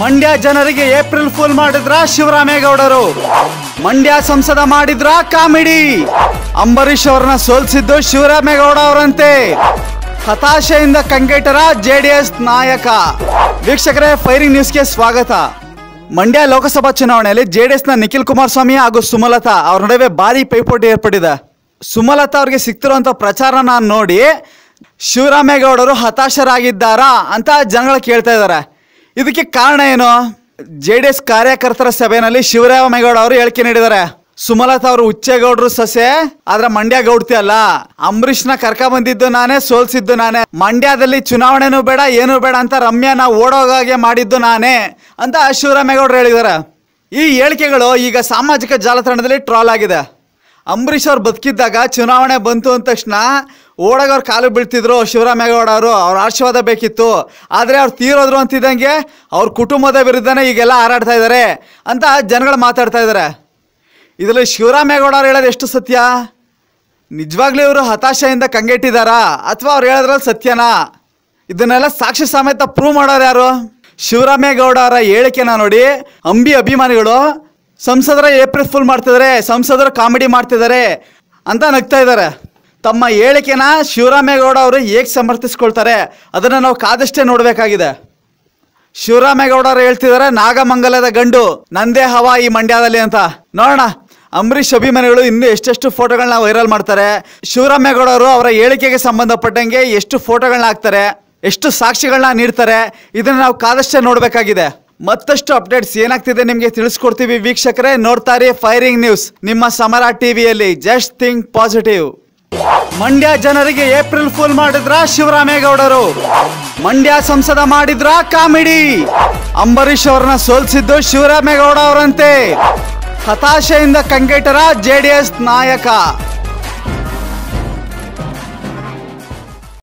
ಮಂಡ್ಯ ಜನರಿಗೆ April full ಮಾಡಿದ್ರ ಶಿವರಾಮೇಗೌಡರು ಮಂಡ್ಯ ಸಂಸದ ಮಾಡಿದ್ರ ಕಾಮಿಡಿ? ಅಂಬರೀಶ್ ಅವರನ್ನ ಸೋಲ್ಸಿದ್ದು ಶಿವರಾಮೇಗೌಡ ಅವರಂತೆ. ಹತಾಶೆಯಿಂದ ಕಂಗೆಟರ ಜೆಡಿಎಸ್ ನಾಯಕ. ವೀಕ್ಷಕರೇ, ಫೈರಿಂಗ್ ನ್ಯೂಸ್ಗೆ ಸ್ವಾಗತ. ಮಂಡ್ಯ ಲೋಕಸಭಾ ಚುನಾವಣೆಯಲ್ಲಿ ಜೆಡಿಎಸ್ನ ನಿಖಿಲ್ ಕುಮಾರಸ್ವಾಮಿ ಹಾಗೂ ಸುಮಲತಾ ಅವ್ರ ನಡುವೆ ಭಾರಿ ಪೈಪೋಟಿ ಏರ್ಪಟ್ಟಿದೆ ಸುಮಲತಾ ಅವ್ರಿಗೆ ಸಿಕ್ತಿರುವಂಥ ಪ್ರಚಾರ ನಾನು ನೋಡಿ ಶಿವರಾಮೇಗೌಡರು ಹತಾಶರಾಗಿದ್ದಾರಾ ಅಂತ ಜನಗಳು ಕೇಳ್ತಾ ಇದ್ದಾರೆ. ಇದಕ್ಕೆ ಕಾರಣ ಏನು? ಜೆ ಡಿ ಎಸ್ ಕಾರ್ಯಕರ್ತರ ಸಭೆಯಲ್ಲಿ ಶಿವರಾಮೇಗೌಡ ಅವರು ಹೇಳಿಕೆ ನೀಡಿದ್ದಾರೆ. ಸುಮಲತಾ ಅವರು ಉಚ್ಚೇಗೌಡರು ಸೊಸೆ, ಆದ್ರೆ ಮಂಡ್ಯ ಗೌಡ್ತಿ ಅಲ್ಲ. ಅಂಬರೀಷ್ನ ಕರ್ಕ ಬಂದಿದ್ದು ನಾನೇ, ಸೋಲ್ಸಿದ್ದು ನಾನೇ. ಮಂಡ್ಯದಲ್ಲಿ ಚುನಾವಣೆನೂ ಬೇಡ, ಏನು ಬೇಡ ಅಂತ ರಮ್ಯಾನ ಓಡೋಗಾಗೆ ಮಾಡಿದ್ದು ನಾನೇ ಅಂತ ಶಿವರಾಮೇಗೌಡರು ಹೇಳಿದ್ದಾರೆ. ಈ ಹೇಳಿಕೆಗಳು ಈಗ ಸಾಮಾಜಿಕ ಜಾಲತಾಣದಲ್ಲಿ ಟ್ರಾಲ್ ಆಗಿದೆ. ಅಂಬರೀಷ್ ಅವ್ರು ಬದುಕಿದ್ದಾಗ ಚುನಾವಣೆ ಬಂತು ಅಂದ ತಕ್ಷಣ ಓಡಾಗವ್ರು ಕಾಲು ಬೀಳ್ತಿದ್ರು ಶಿವರಾಮೇಗೌಡ ಅವರು ಅವ್ರ ಆಶೀರ್ವಾದ ಬೇಕಿತ್ತು. ಆದರೆ ಅವ್ರು ತೀರೋದ್ರು ಅಂತಿದ್ದಂಗೆ ಅವ್ರ ಕುಟುಂಬದ ವಿರುದ್ಧನೇ ಈಗೆಲ್ಲ ಹಾರಾಡ್ತಾ ಇದ್ದಾರೆ ಅಂತ ಜನಗಳು ಮಾತಾಡ್ತಾ ಇದ್ದಾರೆ ಇದರಲ್ಲಿ ಶಿವರಾಮೇಗೌಡ ಅವ್ರು ಹೇಳೋದು ಎಷ್ಟು ಸತ್ಯ? ನಿಜವಾಗ್ಲೂ ಇವರು ಹತಾಶೆಯಿಂದ ಕಂಗೆಟ್ಟಿದ್ದಾರಾ ಅಥವಾ ಅವ್ರು ಹೇಳೋದ್ರಲ್ಲಿ ಸತ್ಯನಾ? ಇದನ್ನೆಲ್ಲ ಸಾಕ್ಷಿ ಸಮೇತ ಪ್ರೂವ್ ಮಾಡೋರು ಯಾರು? ಶಿವರಾಮೇಗೌಡ ಅವರ ಹೇಳಿಕೆನ ನೋಡಿ ಅಂಬಿ ಅಭಿಮಾನಿಗಳು ಸಂಸದರ ಏಪ್ರಿಲ್ ಫುಲ್ ಮಾಡ್ತಿದ್ದಾರೆ ಸಂಸದರು ಕಾಮಿಡಿ ಮಾಡ್ತಿದ್ದಾರೆ ಅಂತ ನಗ್ತಾ ಇದ್ದಾರೆ ತಮ್ಮ ಹೇಳಿಕೆನ ಶಿವರಾಮೇಗೌಡ ಅವರು ಹೇಗೆ ಸಮರ್ಥಿಸ್ಕೊಳ್ತಾರೆ ಅದನ್ನು ನಾವು ಕಾದಷ್ಟೇ ನೋಡಬೇಕಾಗಿದೆ. ಶಿವರಾಮೇಗೌಡ ಅವರು ಹೇಳ್ತಿದ್ದಾರೆ ನಾಗಮಂಗಲದ ಗಂಡು ನಂದೇ ಹವಾ ಈ ಮಂಡ್ಯದಲ್ಲಿ ಅಂತ. ನೋಡೋಣ, ಅಂಬರೀಷ್ ಅಭಿಮಾನಿಗಳು ಇನ್ನೂ ಎಷ್ಟೆಷ್ಟು ಫೋಟೋಗಳನ್ನ ವೈರಲ್ ಮಾಡ್ತಾರೆ. ಶಿವರಾಮೇಗೌಡ ಅವರು ಅವರ ಹೇಳಿಕೆಗೆ ಸಂಬಂಧಪಟ್ಟಂಗೆ ಎಷ್ಟು ಫೋಟೋಗಳನ್ನ ಹಾಕ್ತಾರೆ, ಎಷ್ಟು ಸಾಕ್ಷಿಗಳನ್ನ ನೀಡ್ತಾರೆ, ಇದನ್ನು ನಾವು ಕಾದಷ್ಟೇ ನೋಡಬೇಕಾಗಿದೆ. ಮತ್ತಷ್ಟು ಅಪ್ಡೇಟ್ಸ್ ಏನಾಗ್ತಿದೆ ನಿಮಗೆ ತಿಳಿಸ್ಕೊಡ್ತೀವಿ ವೀಕ್ಷಕರೇ ನೋಡ್ತಾರೆ ಫೈರಿಂಗ್ ನ್ಯೂಸ್ ನಿಮ್ಮ ಸಮರ ಟಿವಿಯಲ್ಲಿ ಜಸ್ಟ್ ಥಿಂಕ್ ಪಾಸಿಟಿವ್. ಮಂಡ್ಯ ಜನರಿಗೆ ಏಪ್ರಿಲ್ ಫುಲ್ ಮಾಡಿದ್ರ ಶಿವರಾಮೇಗೌಡರು ಮಂಡ್ಯ ಸಂಸದ ಮಾಡಿದ್ರ ಕಾಮಿಡಿ? ಅಂಬರೀಶ್ ಅವರನ್ನ ಸೋಲ್ಸಿದ್ದು ಶಿವರಾಮೇಗೌಡ ಅವರಂತೆ. ಹತಾಶೆಯಿಂದ ಕಂಗೆಟರ ಜೆಡಿಎಸ್ ನಾಯಕ.